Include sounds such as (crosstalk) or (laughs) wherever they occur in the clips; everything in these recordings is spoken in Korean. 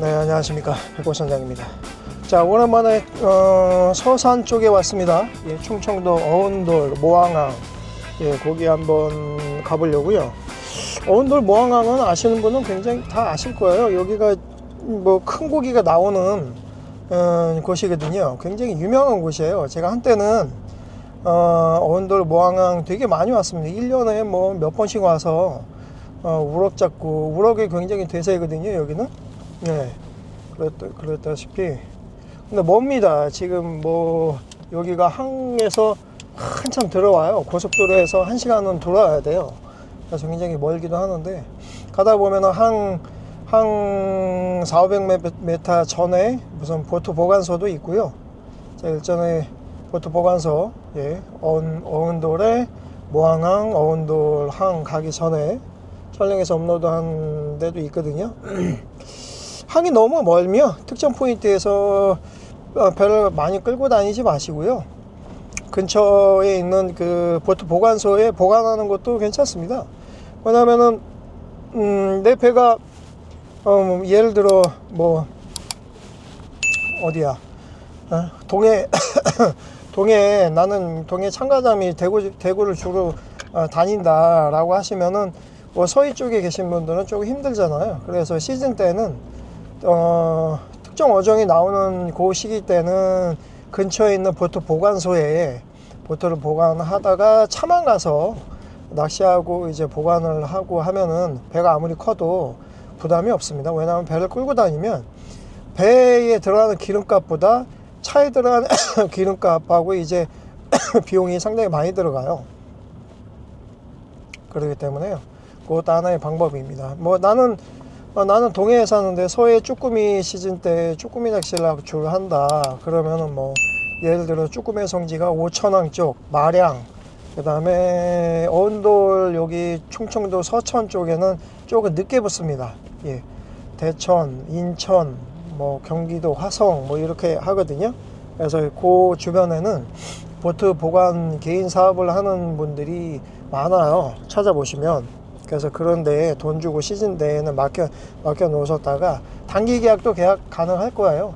네, 안녕하십니까. 백고선장입니다. 자, 오랜만에 어, 서산 쪽에 왔습니다. 예, 충청도 어운돌 모항항. 예, 거기 한번 가보려고요. 어운돌 모항항은 아시는 분은 굉장히 다 아실 거예요. 여기가 뭐 큰 고기가 나오는 어, 곳이거든요. 굉장히 유명한 곳이에요. 제가 한때는 어, 어운돌 모항항 되게 많이 왔습니다. 1년에 뭐 몇 번씩 와서 어, 우럭 잡고 우럭이 굉장히 대세거든요. 여기는. 네. 그랬다, 그랬다시피. 근데 멉니다. 지금 뭐 여기가 항에서 한참 들어와요. 고속도로에서 한 시간은 돌아야 돼요. 그래서 굉장히 멀기도 하는데 가다 보면은 항, 항 4, 500m 전에 무슨 보트 보관소도 있고요. 자, 일전에 보트 보관소, 예, 어운, 어운돌에 모항항, 어운돌 항 가기 전에 촬영해서 업로드한 데도 있거든요. (clears throat) 항이 너무 멀며 특정 포인트에서 어, 배를 많이 끌고 다니지 마시고요. 근처에 있는 그 보트 보관소에 보관하는 것도 괜찮습니다. 왜냐면은 음, 내 배가 어, 뭐 예를 들어 뭐 어디야 어, 동해 (coughs) 동해 나는 동해 참가자미 대구 대구를 주로 어, 다닌다라고 하시면은 뭐 서해 쪽에 계신 분들은 조금 힘들잖아요. 그래서 시즌 때는 어, 특정 어종이 나오는 그 시기 때는 근처에 있는 보트 보관소에 보트를 보관하다가 차만 가서 낚시하고 이제 보관을 하고 하면은 배가 아무리 커도 부담이 없습니다. 왜냐하면 배를 끌고 다니면 배에 들어가는 기름값보다 차에 들어가는 (coughs) 기름값하고 이제 (coughs) 비용이 상당히 많이 들어가요. 그렇기 때문에요. 그것도 하나의 방법입니다. 뭐 나는 어, 나는 동해에 사는데 서해 쭈꾸미 시즌 때 쭈꾸미 낚시를 주로 한다. 그러면은 뭐 예를 들어 쭈꾸미 성지가 오천항 쪽, 마량, 그 다음에 언돌 여기 충청도 서천 쪽에는 조금 늦게 붙습니다. 예, 대천, 인천, 뭐 경기도 화성 뭐 이렇게 하거든요. 그래서 그 주변에는 보트 보관 개인 사업을 하는 분들이 많아요. 찾아보시면. 그래서 그런데 돈 주고 시즌 내에는 맡겨 맡겨 놓으셨다가 단기 계약도 계약 가능할 거예요.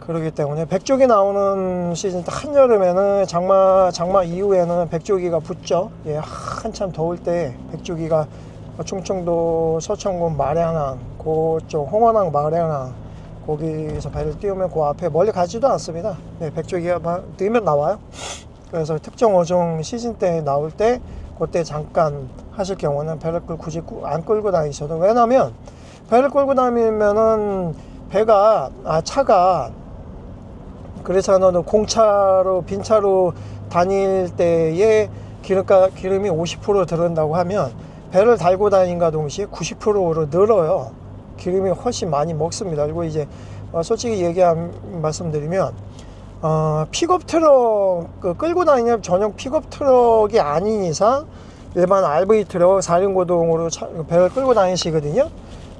그렇기 때문에 백조기 나오는 시즌 한여름에는 장마 장마 이후에는 백조기가 붙죠. 예, 한참 더울 때 백조기가 충청도 서천군 마량항 그쪽 홍원항 마량항 거기서 배를 띄우면 그 앞에 멀리 가지도 않습니다. 네, 백조기가 막 뜨면 나와요. 그래서 특정 어종 시즌 때 나올 때 그때 잠깐 하실 경우는 배를 끌 굳이 꾸- 안 끌고 다니셔도 왜냐면 배를 끌고 다니면은 배가 아 차가 그래서 공차로 빈차로 다닐 때에 기름가 기름이 50% 들은다고 하면 배를 달고 다닌과 동시에 90%로 늘어요. 기름이 훨씬 많이 먹습니다. 그리고 이제 어, 솔직히 얘기한 말씀드리면 어, 픽업 트럭 그 끌고 다니는 전용 픽업 트럭이 아닌 이상 일반 RV 트럭 4륜 고동으로 차, 배를 끌고 다니시거든요.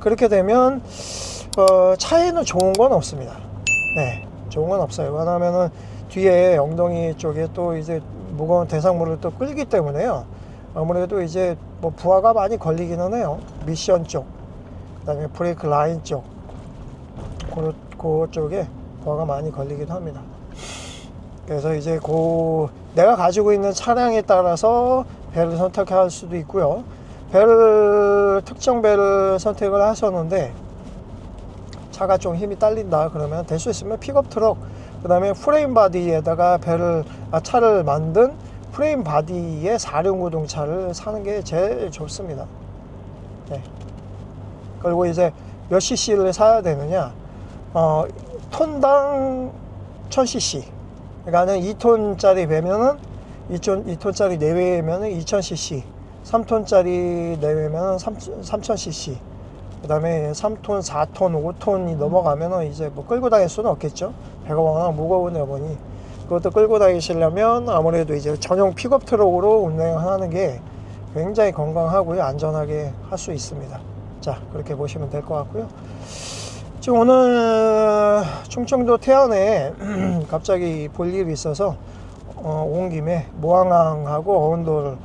그렇게 되면 어, 차에는 좋은 건 없습니다. 네, 좋은 건 없어요. 왜냐하면은 뒤에 엉덩이 쪽에 또 이제 무거운 대상물을 또 끌기 때문에요. 아무래도 이제 뭐 부하가 많이 걸리기는 해요. 미션 쪽, 그다음에 브레이크 라인 쪽, 그, 그 쪽에 부하가 많이 걸리기도 합니다. 그래서 이제 그 내가 가지고 있는 차량에 따라서 배를 선택할 수도 있고요. 배를 특정 배를 선택을 하셨는데 차가 좀 힘이 딸린다 그러면 될 수 있으면 픽업 트럭 그다음에 프레임 바디에다가 배를 아, 차를 만든 프레임 바디의 4륜 구동차를 사는 게 제일 좋습니다. 네. 그리고 이제 몇 cc를 사야 되느냐? 어, 톤당 1000cc. 그러니까 는 2톤짜리 배면은 2톤, 2톤짜리 내외면은 2000cc. 3톤짜리 내외면은 3000cc. 그 다음에 3톤, 4톤, 5톤이 넘어가면은 이제 뭐 끌고 다닐 수는 없겠죠. 배가 워낙 무거우냐 보니. 그것도 끌고 다니시려면 아무래도 이제 전용 픽업 트럭으로 운행하는 게 굉장히 건강하고요. 안전하게 할 수 있습니다. 자, 그렇게 보시면 될 것 같고요. 지금 오늘 충청도 태안에 (clears throat) 갑자기 볼 일이 있어서 어, 온 김에 모항항하고 어운돌항,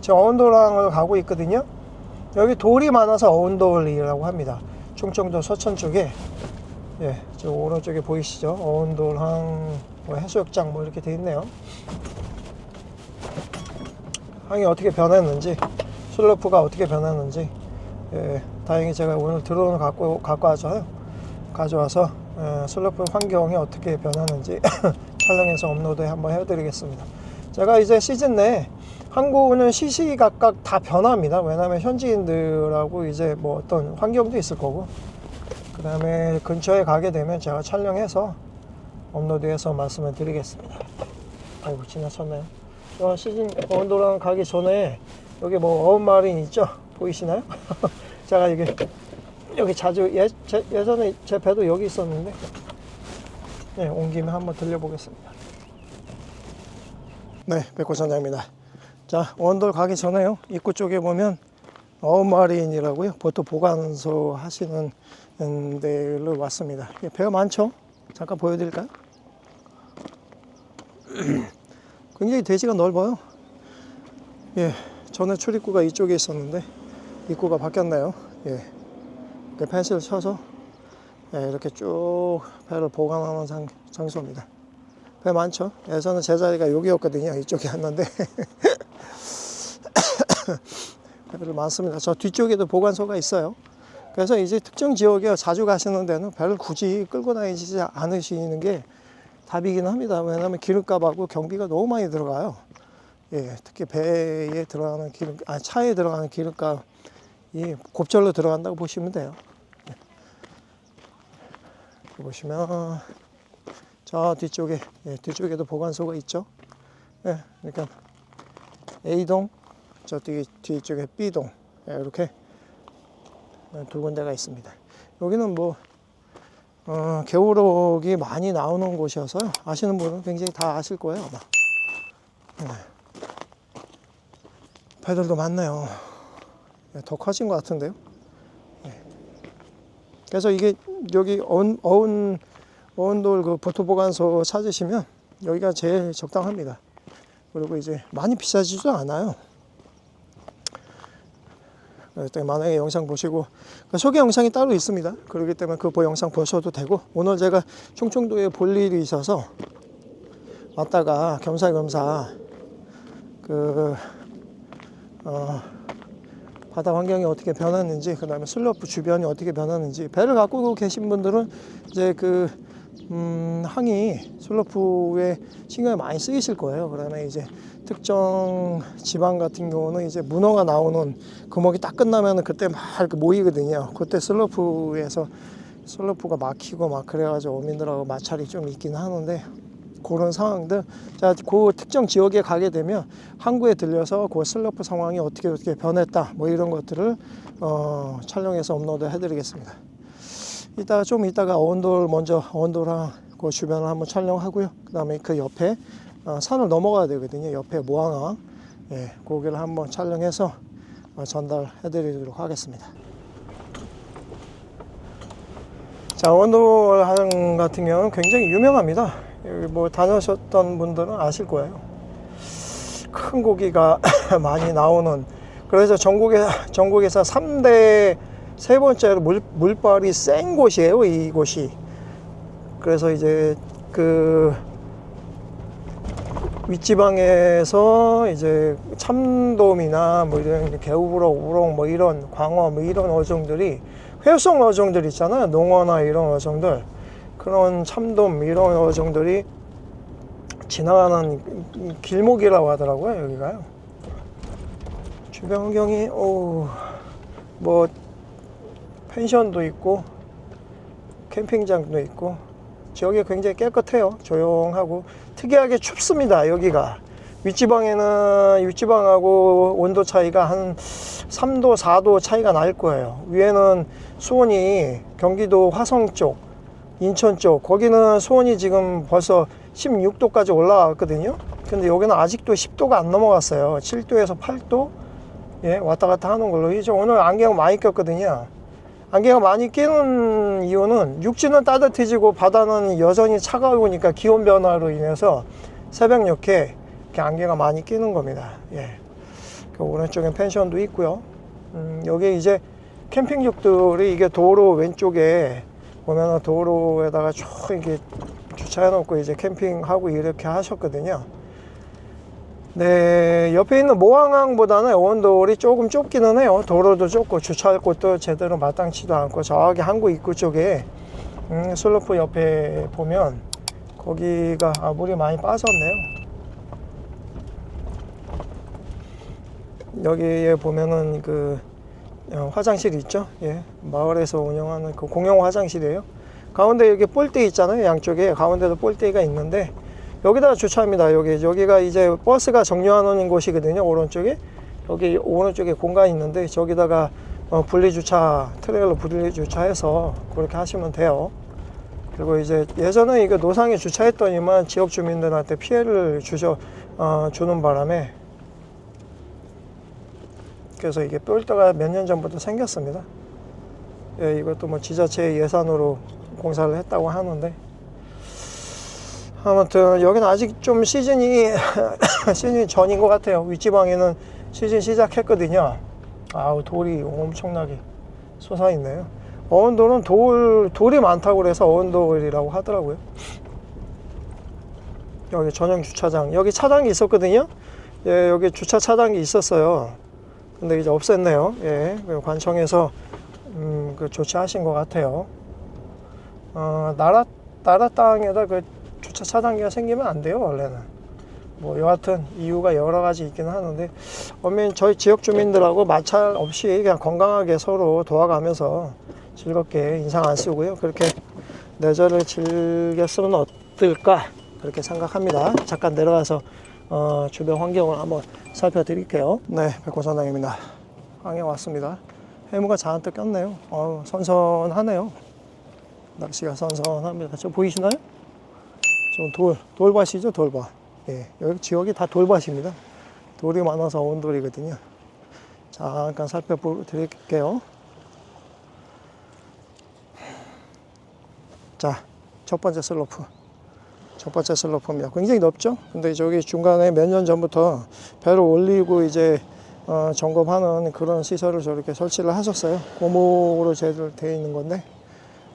지금 어운돌항을 가고 있거든요. 여기 돌이 많아서 어운돌이라고 합니다. 충청도 서천 쪽에 예, 저 오른쪽에 보이시죠? 어운돌항 뭐 해수욕장 뭐 이렇게 돼 있네요. 항이 어떻게 변했는지 슬로프가 어떻게 변했는지 예, 다행히 제가 오늘 드론을 갖고 갖고 와서요 가져와서 예, 슬로프 환경이 어떻게 변하는지 (coughs) 촬영해서 업로드 한번 해드리겠습니다. 제가 이제 시즌 내 항구는 시시각각 다 변합니다. 왜냐하면 현지인들하고 이제 뭐 어떤 환경도 있을 거고 그 다음에 근처에 가게 되면 제가 촬영해서 업로드해서 말씀을 드리겠습니다. 아이고 지나쳤네요. 저 시즌 원도랑 가기 전에 여기 뭐 어음마린 있죠? 보이시나요? (laughs) 제가 이게 여기 자주 예, 제, 예전에 제 배도 여기 있었는데 네, 온 김에 한번 들려보겠습니다. 네, 백호선장입니다. 자, 원돌 가기 전에요. 입구 쪽에 보면 어마린이라고요. 보트 보관소 하시는 데를 왔습니다. 예, 배가 많죠? 잠깐 보여드릴까요? (clears throat) 굉장히 대지가 넓어요. 예, 전에 출입구가 이쪽에 있었는데 입구가 바뀌었네요. 예, 이렇게 펜스를 쳐서 예, 이렇게 쭉 배를 보관하는 장, 장소입니다. 배 많죠? 예전에 제 자리가 여기였거든요. 이쪽에 왔는데 (laughs) 배들 많습니다. 저 뒤쪽에도 보관소가 있어요. 그래서 이제 특정 지역에 자주 가시는 데는 배를 굳이 끌고 다니지 않으시는 게 답이긴 합니다. 왜냐하면 기름값하고 경비가 너무 많이 들어가요. 예, 특히 배에 들어가는 기름, 아 차에 들어가는 기름값 이 곱절로 들어간다고 보시면 돼요. 예. 보시면 저 뒤쪽에 예, 뒤쪽에도 보관소가 있죠. 예, 그러니까 A동, 저 뒤, 뒤쪽에 B동 예, 이렇게 두 군데가 있습니다. 여기는 뭐 어, 개우럭이 많이 나오는 곳이어서요. 아시는 분은 굉장히 다 아실 거예요, 아마. 네. 배들도 많네요. 네, 더 커진 것 같은데요. 네. 그래서 이게 여기 어운, 어운, 어운돌 그 보토보관소 찾으시면 여기가 제일 적당합니다. 그리고 이제 많이 비싸지도 않아요. 때문에 만약에 영상 보시고 그 소개 영상이 따로 있습니다. 그렇기 때문에 그 영상 보셔도 되고 오늘 제가 충청도에 볼 일이 있어서 왔다가 겸사겸사 그 어, 바다 환경이 어떻게 변했는지 그 다음에 슬로프 주변이 어떻게 변했는지 배를 갖고 계신 분들은 이제 그 음, 항이 슬로프에 신경이 많이 쓰이실 거예요. 그러면 이제 특정 지방 같은 경우는 이제 문어가 나오는 금어기 딱 끝나면 그때 막 모이거든요. 그때 슬로프에서 슬로프가 막히고 막 그래가지고 어민들하고 마찰이 좀 있긴 하는데 그런 상황들 자 그 특정 지역에 가게 되면 항구에 들려서 그 슬로프 상황이 어떻게 어떻게 변했다 뭐 이런 것들을 어, 촬영해서 업로드 해드리겠습니다. 이따가 좀 이따가 어원돌 먼저 어원돌랑 그 주변을 한번 촬영하고요. 그 다음에 그 옆에 어, 산을 넘어가야 되거든요. 옆에 모항항 예, 고기를 한번 촬영해서 어, 전달해 드리도록 하겠습니다. 자, 어원돌항 같은 경우는 굉장히 유명합니다. 여기 뭐 다녀오셨던 분들은 아실 거예요. 큰 고기가 (laughs) 많이 나오는 그래서 전국에 전국에서 3대 세 번째로 물, 물발이 센 곳이에요, 이곳이. 그래서 이제 그 윗지방에서 이제 참돔이나 뭐 이런 개우부럭, 우럭 뭐 이런 광어 뭐 이런 어종들이 회성 어종들 있잖아요. 농어나 이런 어종들. 그런 참돔 이런 어종들이 지나가는 길목이라고 하더라고요, 여기가요. 주변 환경이, 오, 뭐, 펜션도 있고 캠핑장도 있고 지역이 굉장히 깨끗해요 조용하고. 특이하게 춥습니다 여기가. 윗지방에는 윗지방하고 온도 차이가 한 3도 4도 차이가 날 거예요. 위에는 수온이 경기도 화성 쪽 인천 쪽 거기는 수온이 지금 벌써 16도까지 올라왔거든요 근데 여기는 아직도 10도가 안 넘어갔어요 7도에서 8도 예 왔다 갔다 하는 걸로 이제 오늘 안경 많이 꼈거든요 안개가 많이 끼는 이유는 육지는 따뜻해지고 바다는 여전히 차가우니까 기온 변화로 인해서 새벽 이렇게 이렇게 안개가 많이 끼는 겁니다. 예. 그 오른쪽엔 펜션도 있고요. 음, 여기 이제 캠핑족들이 이게 도로 왼쪽에 보면은 도로에다가 쭉 이렇게 주차해 놓고 이제 캠핑하고 이렇게 하셨거든요. 네, 옆에 있는 모항항보다는 원돌이 조금 좁기는 해요. 도로도 좁고 주차할 곳도 제대로 마땅치도 않고 저기 항구 입구 쪽에 음, 슬로프 옆에 보면 거기가 아, 물이 많이 빠졌네요. 여기에 보면은 그 어, 화장실 있죠? 예, 마을에서 운영하는 그 공용 화장실이에요. 가운데 여기 볼대 있잖아요. 양쪽에 가운데도 볼대가 있는데 여기다가 주차합니다. 여기 여기가 이제 버스가 정류하는 곳이거든요. 오른쪽에 여기 오른쪽에 공간이 있는데 저기다가 어, 분리 주차 트레일러 분리 주차해서 그렇게 하시면 돼요. 그리고 이제 예전에 이거 노상에 주차했더니만 지역 주민들한테 피해를 주셔 어, 주는 바람에 그래서 이게 똘대가 몇 년 전부터 생겼습니다. 예, 이것도 뭐 지자체 예산으로 공사를 했다고 하는데 아무튼 여기는 아직 좀 시즌이 (laughs) 시즌이 전인 것 같아요. 윗지방에는 시즌 시작했거든요. 아우 돌이 엄청나게 솟아 있네요. 어원돌은 돌 돌이 많다고 그래서 어원돌이라고 하더라고요. 여기 전용 주차장 여기 차단기 있었거든요. 예, 여기 주차 차단기 있었어요. 근데 이제 없앴네요. 예, 그 관청에서 음, 그 조치하신 것 같아요. 어, 나라 나라 땅에다 그 주차 차단기가 생기면 안 돼요 원래는. 뭐 여하튼 이유가 여러 가지 있기는 하는데 어면 저희 지역 주민들하고 마찰 없이 그냥 건강하게 서로 도와가면서 즐겁게 인상 안 쓰고요 그렇게 내절을 즐겼으면 어떨까 그렇게 생각합니다. 잠깐 내려가서 어, 주변 환경을 한번 살펴드릴게요. 네, 백호선장입니다. 항해 왔습니다. 해무가 잔뜩 꼈네요. 어우, 선선하네요. 낚시가 선선합니다. 저 보이시나요? 저 돌, 돌밭이죠, 돌밭. 예, 여기 지역이 다 돌밭입니다. 돌이 많아서 온돌이거든요. 잠깐 살펴드릴게요. 자, 첫 번째 슬로프. 첫 번째 슬로프입니다. 굉장히 넓죠? 근데 저기 중간에 몇 년 전부터 배를 올리고 이제 어, 점검하는 그런 시설을 저렇게 설치를 하셨어요. 고무로 제대로 되어 있는 건데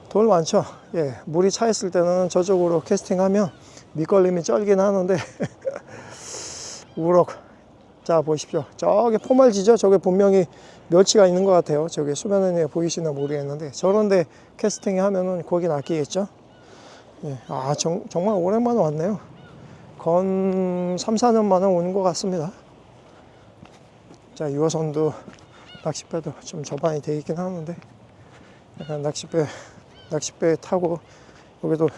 돌 많죠? 예, 물이 차 있을 때는 저쪽으로 캐스팅하면 밑걸림이 쩔긴 하는데 (laughs) 우럭 자 보십시오 저기 포말지죠 저게 분명히 멸치가 있는 것 같아요 저기 수면에 보이시나 모르겠는데 저런데 캐스팅 하면은 거기 낚이겠죠 예, 아 정, 정말 오랜만에 왔네요 건 3, 4년 만에 오는 것 같습니다 자 유어선도 낚싯배도 좀 저반이 돼 있긴 하는데 낚싯배 낚싯배 타고 여기도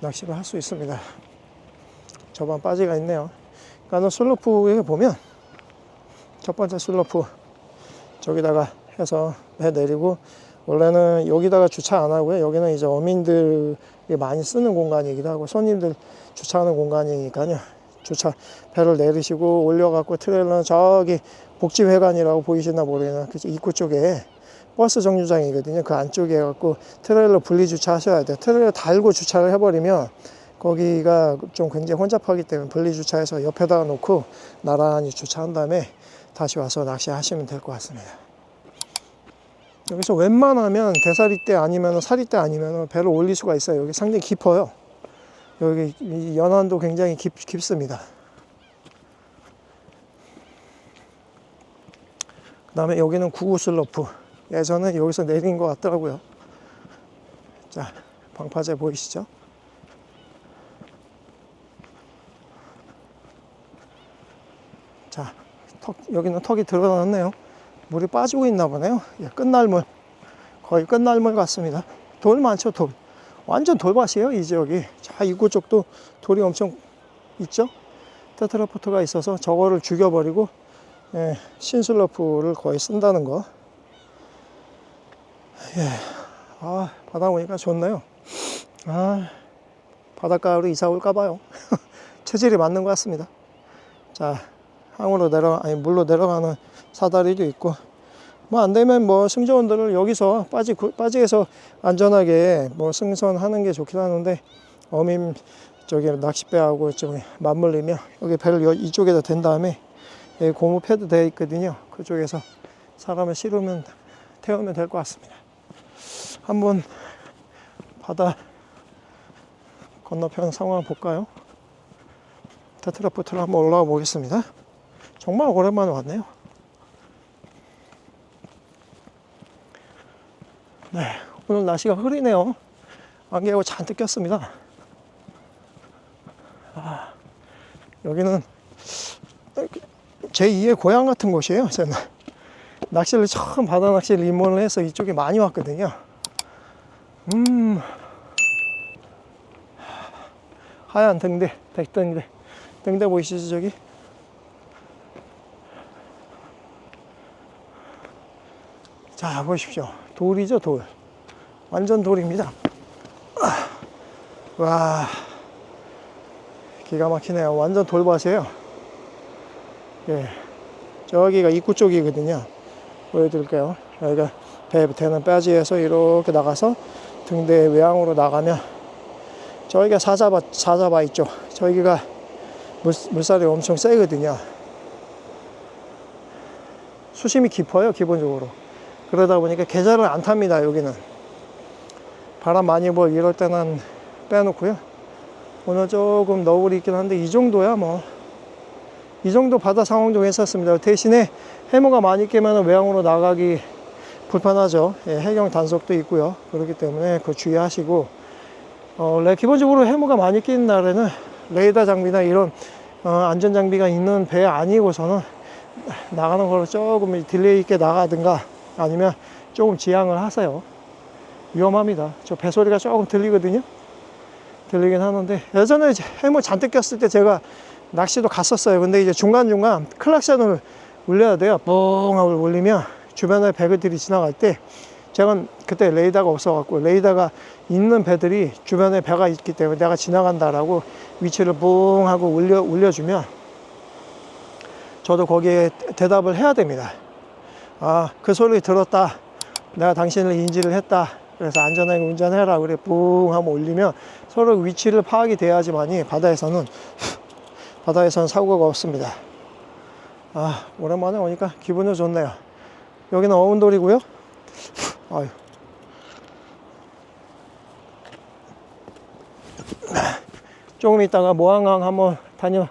낚시를 할 수 있습니다. 저반 빠지가 있네요. 그러니까 슬로프에 보면 첫 번째 슬로프 저기다가 해서 해 내리고 원래는 여기다가 주차 안 하고요. 여기는 이제 어민들이 많이 쓰는 공간이기도 하고 손님들 주차하는 공간이니까요. 주차 배를 내리시고 올려갖고 트레일러는 저기 복지회관이라고 보이시나 모르겠나 그 입구 쪽에 버스 정류장이거든요. 그 안쪽에 갖고 트레일러 분리 주차하셔야 돼요. 트레일러 달고 주차를 해버리면 거기가 좀 굉장히 혼잡하기 때문에 분리 주차해서 옆에다가 놓고 나란히 주차한 다음에 다시 와서 낚시하시면 될 것 같습니다. 여기서 웬만하면 대사리 때 아니면 사리 때 아니면 배를 올릴 수가 있어요. 여기 상당히 깊어요. 여기 이 연안도 굉장히 깊, 깊습니다. 그 다음에 여기는 구구 슬로프. 예전에 여기서 내린 것 같더라고요. 자, 방파제 보이시죠? 자, 턱, 여기는 턱이 드러났네요. 물이 빠지고 있나 보네요. 예, 끝날물. 거의 끝날물 같습니다. 돌 많죠, 돌. 완전 돌밭이에요, 이 지역이. 자, 이곳 쪽도 돌이 엄청 있죠? 테트라포트가 있어서 저거를 죽여버리고, 예, 신슬러프를 거의 쓴다는 거. 예, 아, 바다 오니까 좋네요. 아, 바닷가로 이사 올까봐요. (laughs) 체질이 맞는 것 같습니다. 자, 항으로 내려, 아니, 물로 내려가는 사다리도 있고, 뭐 안 되면 뭐 승조원들을 여기서 빠지, 빠지에서 안전하게 뭐 승선하는 게 좋긴 하는데, 어민, 저기 낚싯배하고 좀 맞물리면, 여기 배를 여- 이쪽에다 댄 다음에, 고무 패드 되어 있거든요. 그쪽에서 사람을 실으면 태우면 될 것 같습니다. 한번 바다 건너편 상황을 볼까요? 테트라포트로 한번 올라가 보겠습니다. 정말 오랜만에 왔네요. 네, 오늘 날씨가 흐리네요. 안개가 잔뜩 꼈습니다. 아, 여기는 제 2의 고향 같은 곳이에요. 저는 낚시를 처음 바다 낚시를 입문을 해서 이쪽에 많이 왔거든요. 음, 하얀 등대, 백등대, 등대 보이시죠 저기? 자 보십시오, 돌이죠 돌, 완전 돌입니다. 아, 와, 기가 막히네요. 완전 돌밭이에요. 예, 저기가 입구 쪽이거든요. 보여드릴게요. 여기가 배 대는 빠지에서 이렇게 나가서 등대 외항으로 나가면 저기가 사자바 사자바 있죠. 저기가 물, 물살이 엄청 세거든요. 수심이 깊어요, 기본적으로. 그러다 보니까 계절을 안 탑니다, 여기는. 바람 많이 불 이럴 때는 빼놓고요. 오늘 조금 너울이 있긴 한데 이 정도야 뭐. 이 정도 바다 상황 좀 했었습니다. 대신에 해무가 많이 깨면 외항으로 나가기 불편하죠. 예, 해경 단속도 있고요. 그렇기 때문에 그 주의하시고 어, 원래 기본적으로 해무가 많이 끼는 날에는 레이더 장비나 이런 어, 안전 장비가 있는 배 아니고서는 나가는 걸로 조금 딜레이 있게 나가든가 아니면 조금 지양을 하세요. 위험합니다. 저 배소리가 조금 들리거든요. 들리긴 하는데 예전에 해무 잔뜩 꼈을 때 제가 낚시도 갔었어요. 근데 이제 중간중간 클락션을 울려야 돼요. 뽕 하고 울리면 주변에 배들이 지나갈 때 제가 그때 레이더가 없어갖고 레이더가 있는 배들이 주변에 배가 있기 때문에 내가 지나간다라고 위치를 뿡 하고 울려, 울려주면 저도 거기에 대답을 해야 됩니다. 아, 그 소리 들었다. 내가 당신을 인지를 했다. 그래서 안전하게 운전해라. 그래, 뿡 하면 울리면 서로 위치를 파악이 돼야지만이 바다에서는, (laughs) 바다에서는 사고가 없습니다. 아, 오랜만에 오니까 기분이 좋네요. 여기는 어운돌이고요. (laughs) 아유. 조금 있다가 모항항 한번 다녀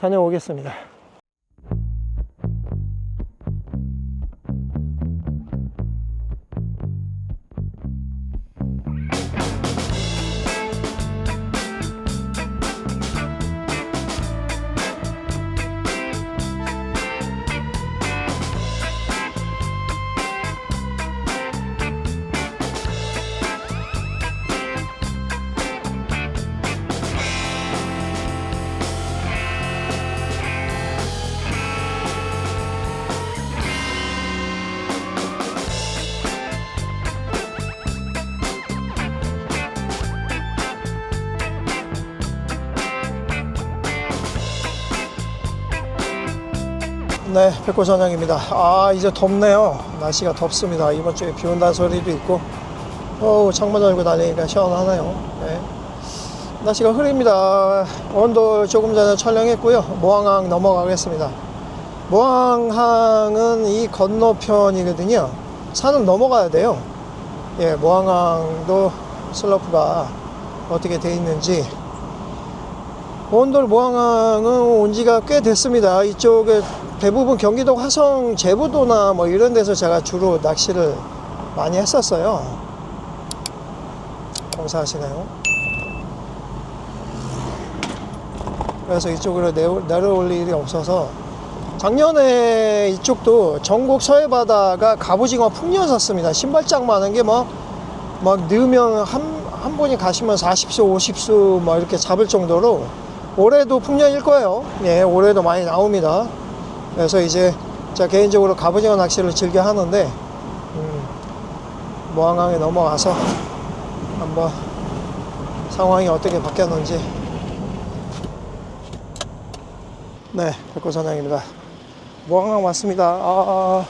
다녀오겠습니다. 네, 백호 선장입니다. 아, 이제 덥네요. 날씨가 덥습니다. 이번 주에 비 온다는 소리도 있고, 어우, 창문 열고 다니니까 시원하네요. 네. 날씨가 흐립니다. 온도 조금 전에 촬영했고요. 모항항 넘어가겠습니다. 모항항은 이 건너편이거든요. 산은 넘어가야 돼요. 예, 모항항도 슬로프가 어떻게 돼 있는지 온돌 모항항은 온 지가 꽤 됐습니다. 이쪽에 대부분 경기도 화성 제부도나 뭐 이런 데서 제가 주로 낚시를 많이 했었어요. 공사하시네요. 그래서 이쪽으로 내려- 내려올 일이 없어서 작년에 이쪽도 전국 서해바다가 갑오징어 풍년이었습니다. 신발장 많은 게뭐 막 넣으면 한, 한 분이 가시면 40수, 50수 뭐 이렇게 잡을 정도로 올해도 풍년일 거예요. 예, 올해도 많이 나옵니다. 그래서 이제 제가 개인적으로 갑오징어 낚시를 즐겨 하는데 음, 모항항에 넘어가서 한번 상황이 어떻게 바뀌었는지. 네 백호 선장입니다. 모항항 왔습니다. 아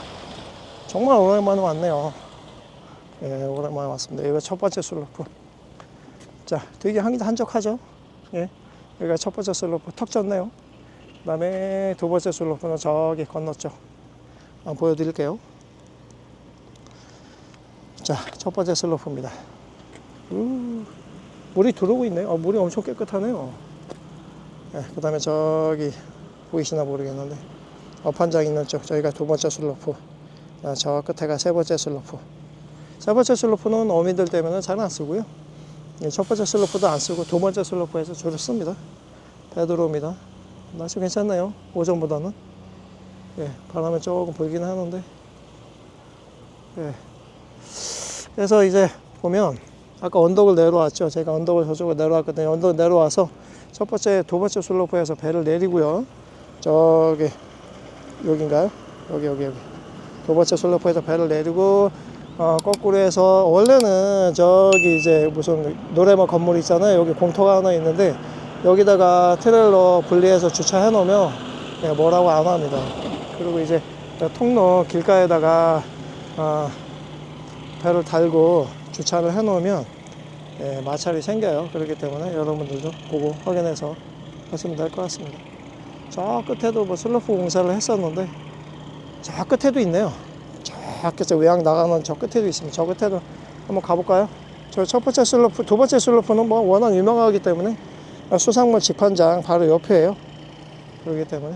정말 오랜만에 왔네요. 예 오랜만에 왔습니다. 이거 첫 번째 슬로프. 자 되게 한, 한적하죠? 예 여기가 첫 번째 슬로프. 턱 졌네요 그 다음에 두 번째 슬로프는 저기 건넜죠 한번 보여드릴게요 자, 첫 번째 슬로프입니다. 우, 물이 들어오고 있네요. 어, 물이 엄청 깨끗하네요. 네, 그 다음에 저기 보이시나 모르겠는데 어판장 있는 쪽 저희가 두 번째 슬로프 아, 저 끝에가 세 번째 슬로프 세 번째 슬로프는 어민들 때문에 잘 안 쓰고요 예, 첫 번째 슬로프도 안 쓰고 두 번째 슬로프에서 주로 씁니다 배 들어옵니다 날씨 괜찮네요? 오전보다는? 예, 바람은 조금 불긴 하는데. 예. 그래서 이제 보면 아까 언덕을 내려왔죠. 제가 언덕을 저쪽으로 내려왔거든요. 언덕 내려와서 첫 번째 두 번째 슬로프에서 배를 내리고요. 저기 여긴가요? 여기 여기 여기. 두 번째 슬로프에서 배를 내리고 어, 거꾸로 해서 원래는 저기 이제 무슨 노래방 건물 있잖아요. 여기 공터가 하나 있는데 여기다가 트레일러 분리해서 주차해 놓으면 예, 뭐라고 안 합니다 그리고 이제 통로 길가에다가 어, 배를 달고 주차를 해 놓으면 예, 마찰이 생겨요 그렇기 때문에 여러분들도 그거 확인해서 하시면 될 것 같습니다 저 끝에도 뭐 슬로프 공사를 했었는데 저 끝에도 있네요. 저 끝에 외양 나가는 저 끝에도 있습니다. 저 끝에도 한번 가볼까요? 저 첫 번째 슬로프, 두 번째 슬로프는 뭐 워낙 유명하기 때문에 수상물 집판장 바로 옆에요. 그렇기 때문에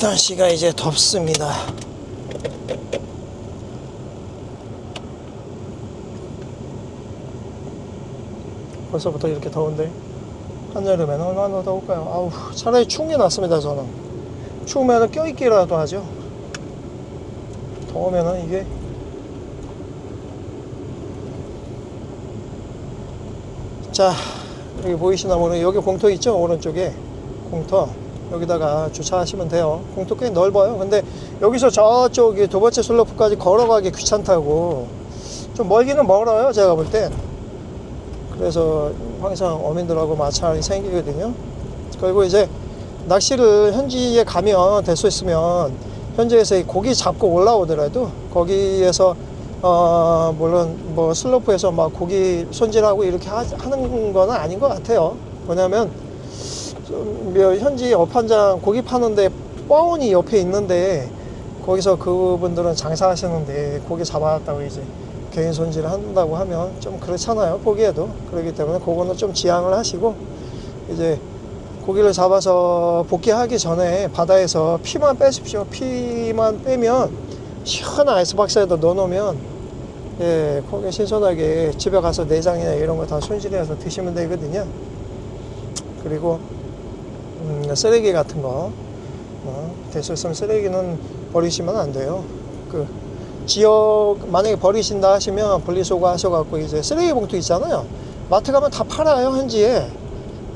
날씨가 이제 덥습니다. 벌써부터 이렇게 더운데 한여름에는 얼마나 더울까요? 아우 차라리 추운 게 낫습니다 저는 추우면 껴있기라도 하죠 더우면 은 이게 자 여기 보이시나 모르 여기 공터 있죠? 오른쪽에 공터. 여기다가 주차하시면 돼요. 공터 꽤 넓어요. 근데 여기서 저쪽이 두 번째 슬로프까지 걸어가기 귀찮다고. 좀 멀기는 멀어요 제가 볼 땐. 그래서 항상 어민들하고 마찰이 생기거든요. 그리고 이제 낚시를 현지에 가면 될 수 있으면 현지에서 이 고기 잡고 올라오더라도 거기에서 어 물론 뭐 슬로프에서 막 고기 손질하고 이렇게 하, 하는 건 아닌 것 같아요. 왜냐하면 좀 현지 어판장 고기 파는데 뻐운이 옆에 있는데 거기서 그분들은 장사하시는데 고기 잡아왔다고 이제 개인 손질을 한다고 하면 좀 그렇잖아요 보기에도 그렇기 때문에 그거는 좀 지양을 하시고 이제 고기를 잡아서 복귀하기 전에 바다에서 피만 빼십시오 피만 빼면 시원한 아이스박스에다 넣어놓으면 예 거기 신선하게 집에 가서 내장이나 이런 거 다 손질해서 드시면 되거든요 그리고 음, 쓰레기 같은 거 어, 있으면 쓰레기는 버리시면 안 돼요 그 지역 만약에 버리신다 하시면 분리수거 하셔갖고 이제 쓰레기 봉투 있잖아요. 마트 가면 다 팔아요 현지에.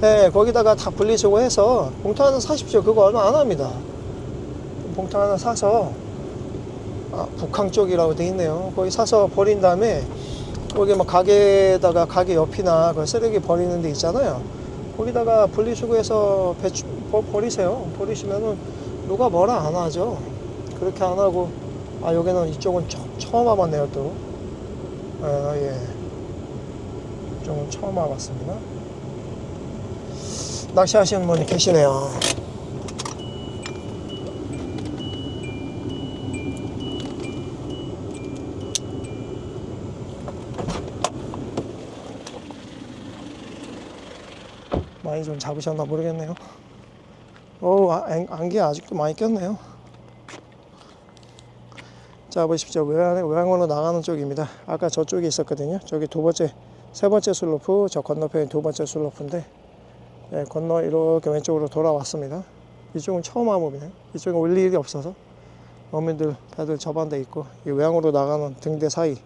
예, 거기다가 다 분리수거해서 봉투 하나 사십시오. 그거 얼마 안 합니다. 봉투 하나 사서 아, 북항 쪽이라고 돼 있네요. 거기 사서 버린 다음에 거기 뭐 가게에다가 가게 옆이나 그 쓰레기 버리는 데 있잖아요. 거기다가 분리수거해서 배추 버, 버리세요. 버리시면은 누가 뭐라 안 하죠. 그렇게 안 하고 아 여기는 이쪽은 처, 처음 와봤네요 또 아, 예. 이쪽은 처음 와봤습니다 낚시하시는 분이 계시네요 많이 좀 잡으셨나 모르겠네요. 오 아, 안- 안개 아직도 많이 꼈네요. 자 보십시오. 외항, 외항으로 나가는 쪽입니다. 아까 저쪽에 있었거든요. 저기 두 번째 세 번째 슬로프 저 건너편이 두 번째 슬로프인데 예, 건너 이렇게 왼쪽으로 돌아왔습니다. 이쪽은 처음 와봅니다. 이쪽에 올 일이 없어서 어민들 배들 저반대 있고 이 외항으로 나가는 등대 사이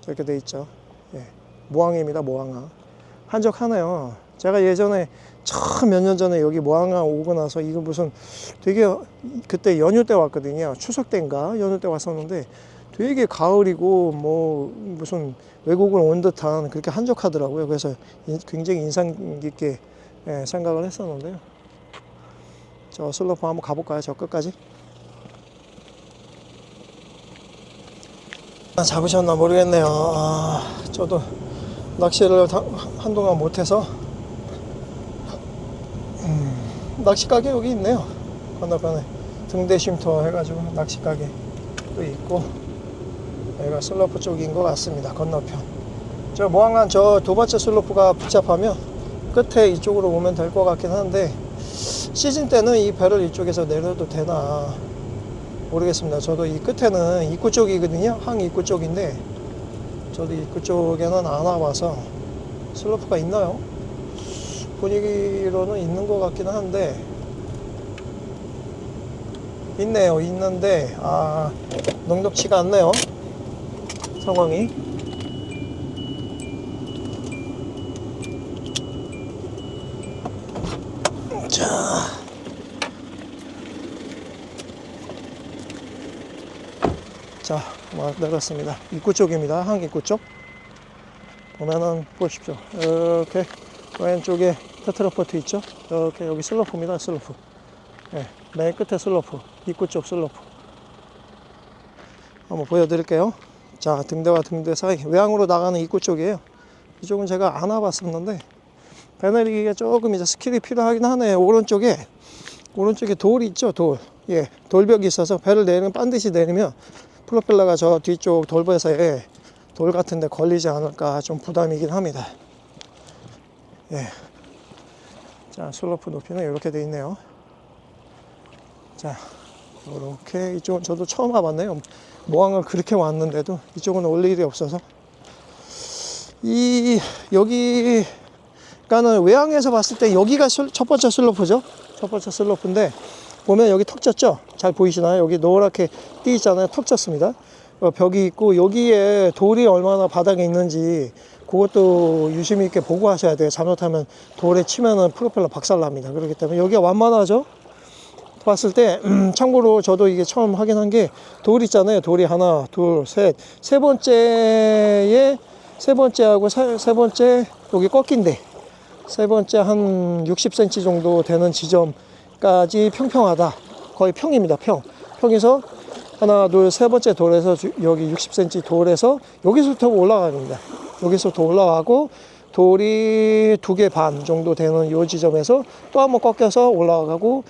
저렇게 돼 있죠. 예, 모항입니다 모항항 한적하네요 제가 예전에 처음 몇 년 전에 여기 모항항 오고 나서 이거 무슨 되게 그때 연휴 때 왔거든요. 추석 때인가 연휴 때 왔었는데 되게 가을이고 뭐 무슨 외국을 온 듯한 그렇게 한적하더라고요. 그래서 인- 굉장히 인상 깊게 예, 생각을 했었는데요. 저 슬로프 한번 가볼까요? 저 끝까지. 아, 잡으셨나 모르겠네요. 아, 저도 낚시를 다- 한동안 못해서 낚시 가게 여기 있네요. 건너편에 등대 쉼터 해가지고 낚시 가게 또 있고 여기가 슬로프 쪽인 것 같습니다. 건너편. 저 모항간 저 두 번째 슬로프가 복잡하면 끝에 이쪽으로 오면 될 것 같긴 한데 시즌 때는 이 배를 이쪽에서 내려도 되나 모르겠습니다. 저도 이 끝에는 입구 쪽이거든요. 항 입구 쪽인데 저도 입구 쪽에는 안 와봐서 슬로프가 있나요? 분위기로는 있는 것 같기는 한데 있네요. 있는데 아 넉넉치가 않네요. 상황이 자 자, 막 내렸습니다. 입구 쪽입니다. 항 입구 쪽. 보면은 보십시오. 이렇게 왼쪽에 테트라포트 있죠? 이렇게 여기 슬로프입니다. 슬로프. 네, 맨 끝에 슬로프. 입구 쪽 슬로프. 한번 보여드릴게요. 자, 등대와 등대 사이 외항으로 나가는 입구 쪽이에요. 이쪽은 제가 안 와봤었는데 배 내리기가 조금 이제 스킬이 필요하긴 하네요. 오른쪽에 오른쪽에 돌이 있죠, 돌. 예, 돌벽이 있어서 배를 내리면 반드시 내리면 프로펠러가 저 뒤쪽 돌배사에 돌 같은데 걸리지 않을까 좀 부담이긴 합니다. 예. 자, 슬로프 높이는 이렇게 돼 있네요. 자, 이렇게 이쪽은 저도 처음 와봤네요. 모항을 그렇게 왔는데도 이쪽은 올 일이 없어서 이 여기 그러니까는 외항에서 봤을 때 여기가 슬- 첫 번째 슬로프죠. 첫 번째 슬로프인데 보면 여기 턱 졌죠. 잘 보이시나요? 여기 노랗게 띄 있잖아요. 턱 졌습니다. 어, 벽이 있고 여기에 돌이 얼마나 바닥에 있는지 그것도 유심히 있게 보고 하셔야 돼요. 잘못하면 돌에 치면은 프로펠러 박살납니다. 그렇기 때문에 여기가 완만하죠. 봤을 때 음, 참고로 저도 이게 처음 확인한 게 돌 있잖아요. 돌이 하나, 둘, 셋, 세 번째에 세 번째하고 세, 세 번째 여기 꺾인데 세 번째 한 60cm 정도 되는 지점까지 평평하다. 거의 평입니다. 평. 평에서 하나, 둘, 세 번째 돌에서 주- 여기 60cm 돌에서 여기서부터 올라갑니다. 여기서부터 올라가고 돌이 두 개 반 정도 되는 요 지점에서 또 한번 꺾여서 올라가고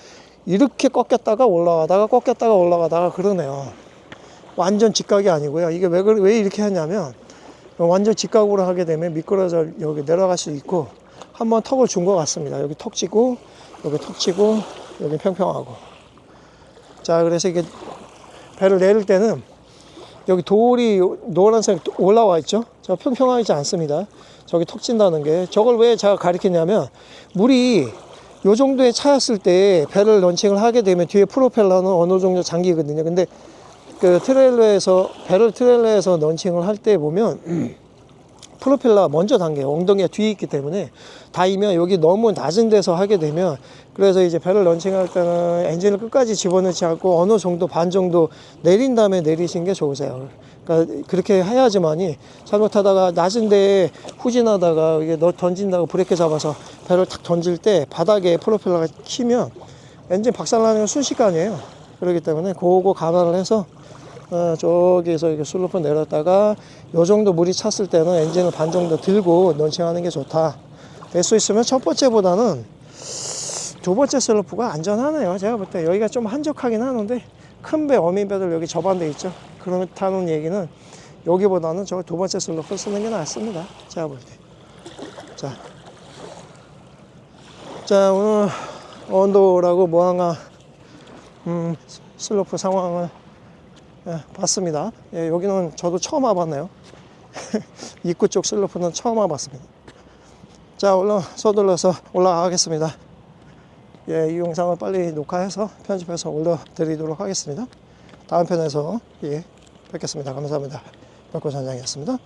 이렇게 꺾였다가 올라가다가 꺾였다가 올라가다가 그러네요. 완전 직각이 아니고요. 이게 왜, 왜 이렇게 하냐면 완전 직각으로 하게 되면 미끄러져 여기 내려갈 수 있고 한번 턱을 준 것 같습니다. 여기 턱 치고 여기 턱 치고 여기 평평하고 자 그래서 이게 배를 내릴 때는 여기 돌이 노란색 올라와 있죠. 저 평평하지 않습니다. 저기 턱 친다는 게 저걸 왜 제가 가리켰냐면 물이 요 정도에 차였을 때 배를 런칭을 하게 되면 뒤에 프로펠러는 어느 정도 잠기거든요. 근데 그 트레일러에서 배를 트레일러에서 런칭을 할 때 보면 (clears throat) 프로펠러 먼저 당겨요. 엉덩이가 뒤에 있기 때문에 닿으면 여기 너무 낮은 데서 하게 되면 그래서 이제 배를 런칭할 때는 엔진을 끝까지 집어넣지 않고 어느 정도 반 정도 내린 다음에 내리신 게 좋으세요. 그러니까 그렇게 해야지만이 잘못하다가 낮은 데에 후진하다가 이게 너 던진다고 브레이크 잡아서 배를 탁 던질 때 바닥에 프로펠러가 키면 엔진 박살나는 건 순식간이에요. 그렇기 때문에 그거 감안을 해서 어, 저기에서 이렇게 슬로프 내렸다가 요 정도 물이 찼을 때는 엔진을 반 정도 들고 런칭하는 게 좋다. 될 수 있으면 첫 번째보다는 두 번째 슬로프가 안전하네요. 제가 볼 때 여기가 좀 한적하긴 하는데 큰 배 어민 배들 여기 접안돼 있죠. 그렇다는 얘기는 여기보다는 저두 번째 슬로프 쓰는 게 낫습니다. 제가 볼 때. 자, 자 오늘 언도라고 모항아 음, 슬로프 상황을 예, 봤습니다. 예, 여기는 저도 처음 와봤네요. (laughs) 입구 쪽 슬로프는 처음 와봤습니다. 자, 얼른 서둘러서 올라가겠습니다. 예, 이 영상을 빨리 녹화해서 편집해서 올려드리도록 하겠습니다. 다음 편에서 예, 뵙겠습니다. 감사합니다. 백호 선장이었습니다.